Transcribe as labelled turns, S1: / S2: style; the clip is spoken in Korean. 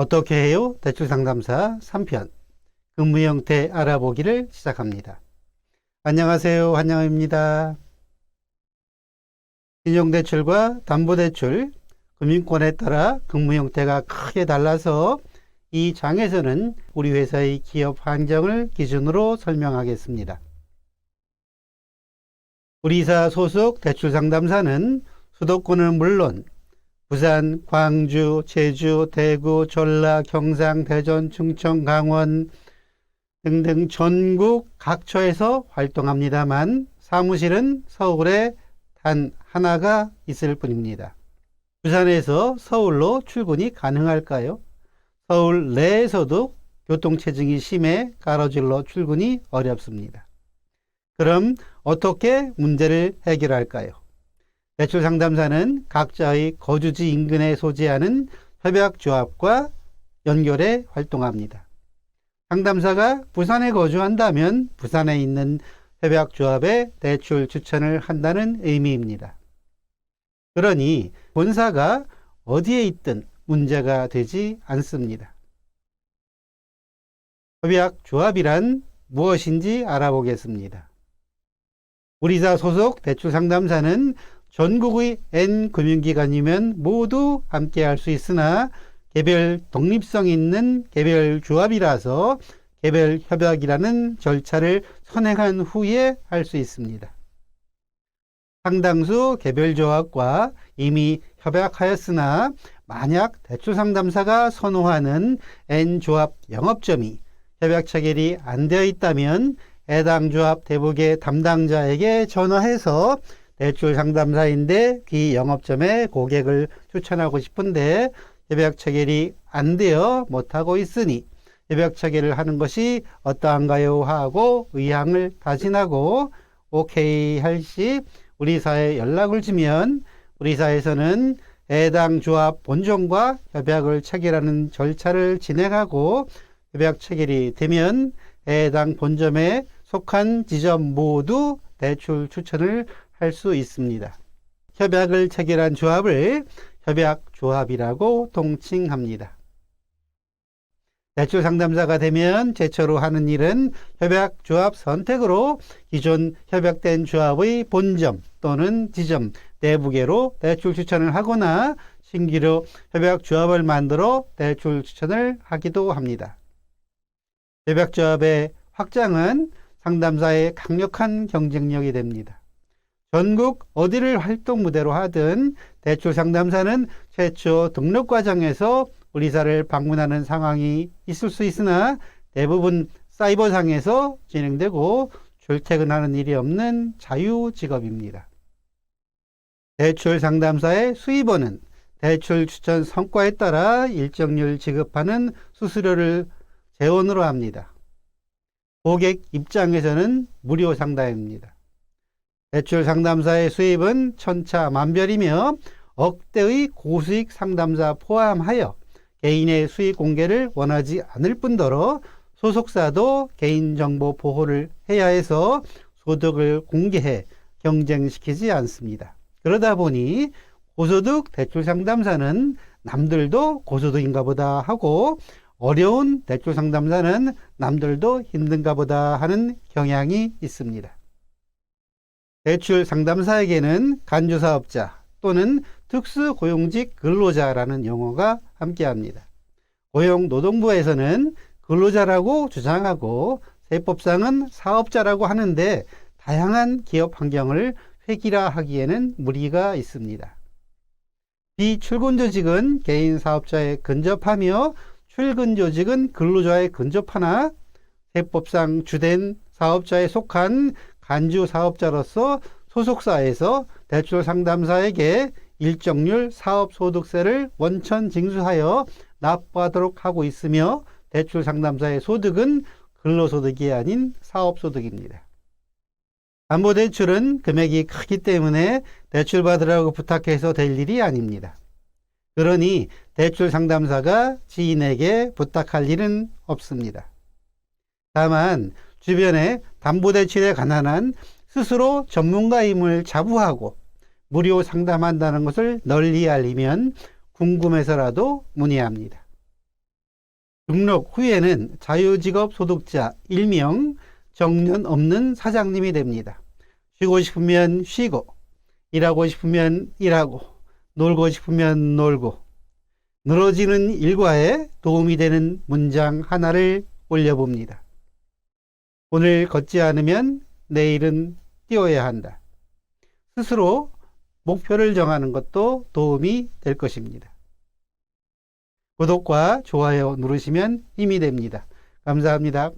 S1: 어떻게 해요? 대출 상담사 3편 근무 형태 알아보기를 시작합니다. 안녕하세요. 한영입니다. 신용대출과 담보대출, 금융권에 따라 근무 형태가 크게 달라서 이 장에서는 우리 회사의 기업 환경을 기준으로 설명하겠습니다. 우리 회사 소속 대출 상담사는 수도권은 물론 부산, 광주, 제주, 대구, 전라, 경상, 대전, 충청, 강원 등등 전국 각처에서 활동합니다만 사무실은 서울에 단 하나가 있을 뿐입니다. 부산에서 서울로 출근이 가능할까요? 서울 내에서도 교통체증이 심해 가로질러 출근이 어렵습니다. 그럼 어떻게 문제를 해결할까요? 대출 상담사는 각자의 거주지 인근에 소재하는 협약조합과 연결해 활동합니다. 상담사가 부산에 거주한다면 부산에 있는 협약조합에 대출 추천을 한다는 의미입니다. 그러니 본사가 어디에 있든 문제가 되지 않습니다. 협약조합이란 무엇인지 알아보겠습니다. 우리사 소속 대출 상담사는 전국의 N 금융기관이면 모두 함께 할 수 있으나 개별 독립성 있는 개별 조합이라서 개별 협약이라는 절차를 선행한 후에 할 수 있습니다. 상당수 개별 조합과 이미 협약하였으나 만약 대출 상담사가 선호하는 N조합 영업점이 협약 체결이 안 되어 있다면 해당 조합 대북의 담당자에게 전화해서 대출 상담사인데 그 영업점에 고객을 추천하고 싶은데 협약 체결이 안 되어 못하고 있으니 협약 체결을 하는 것이 어떠한가요? 하고 의향을 다진하고 오케이 할 시 우리 사에 연락을 주면 우리 사에서는 해당 조합 본점과 협약을 체결하는 절차를 진행하고 협약 체결이 되면 해당 본점에 속한 지점 모두 대출 추천을 할 수 있습니다. 협약을 체결한 조합을 협약 조합이라고 통칭합니다. 대출 상담사가 되면 제초로 하는 일은 협약 조합 선택으로 기존 협약된 조합의 본점 또는 지점 내부계로 대출 추천을 하거나 신규로 협약 조합을 만들어 대출 추천을 하기도 합니다. 협약 조합의 확장은 상담사의 강력한 경쟁력이 됩니다. 전국 어디를 활동 무대로 하든 대출 상담사는 최초 등록 과정에서 우리사를 방문하는 상황이 있을 수 있으나 대부분 사이버상에서 진행되고 출퇴근하는 일이 없는 자유 직업입니다. 대출 상담사의 수입원은 대출 추천 성과에 따라 일정률 지급하는 수수료를 재원으로 합니다. 고객 입장에서는 무료 상담입니다. 대출 상담사의 수입은 천차만별이며 억대의 고수익 상담사 포함하여 개인의 수익 공개를 원하지 않을 뿐더러 소속사도 개인정보 보호를 해야 해서 소득을 공개해 경쟁시키지 않습니다. 그러다 보니 고소득 대출 상담사는 남들도 고소득인가 보다 하고 어려운 대출 상담사는 남들도 힘든가 보다 하는 경향이 있습니다. 대출 상담사에게는 간주사업자 또는 특수고용직 근로자라는 용어가 함께합니다. 고용노동부에서는 근로자라고 주장하고 세법상은 사업자라고 하는데 다양한 기업 환경을 획일화하기에는 무리가 있습니다. 비출근조직은 개인 사업자에 근접하며 출근조직은 근로자에 근접하나 세법상 주된 사업자에 속한 간주 사업자로서 소속사에서 대출 상담사에게 일정률 사업 소득세를 원천 징수하여 납부하도록 하고 있으며 대출 상담사의 소득은 근로소득이 아닌 사업소득입니다. 담보대출은 금액이 크기 때문에 대출 받으라고 부탁해서 될 일이 아닙니다. 그러니 대출 상담사가 지인에게 부탁할 일은 없습니다. 다만 주변에 담보대출에 관한 스스로 전문가임을 자부하고 무료 상담한다는 것을 널리 알리면 궁금해서라도 문의합니다. 등록 후에는 자유직업 소득자 일명 정년 없는 사장님이 됩니다. 쉬고 싶으면 쉬고, 일하고 싶으면 일하고, 놀고 싶으면 놀고, 늘어지는 일과에 도움이 되는 문장 하나를 올려봅니다. 오늘 걷지 않으면 내일은 뛰어야 한다. 스스로 목표를 정하는 것도 도움이 될 것입니다. 구독과 좋아요 누르시면 힘이 됩니다. 감사합니다.